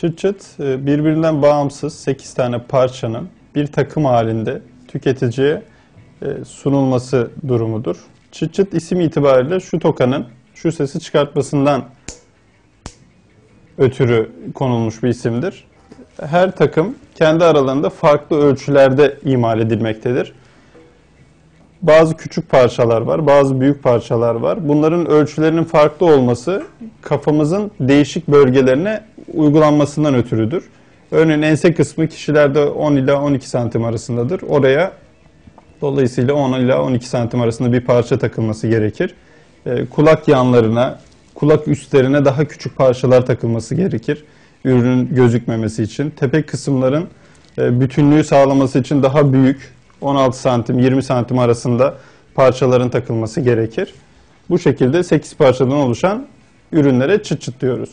Çıt çıt e, birbirinden bağımsız 8 tane parçanın bir takım halinde tüketiciye e, sunulması durumudur. Çıt çıt isim itibariyle şu tokanın şu sesi çıkartmasından ötürü konulmuş bir isimdir. Her takım kendi aralarında farklı ölçülerde imal edilmektedir. Bazı küçük parçalar var, bazı büyük parçalar var. Bunların ölçülerinin farklı olması kafamızın değişik bölgelerine uygulanmasından ötürüdür. Örneğin ense kısmı kişilerde 10 ila 12 santim arasındadır. Oraya dolayısıyla 10 ila 12 santim arasında bir parça takılması gerekir. Ee, kulak yanlarına, kulak üstlerine daha küçük parçalar takılması gerekir. Ürünün gözükmemesi için. Tepe kısımların e, bütünlüğü sağlaması için daha büyük 16 santim 20 santim arasında parçaların takılması gerekir. Bu şekilde 8 parçadan oluşan ürünlere çıt çıt diyoruz.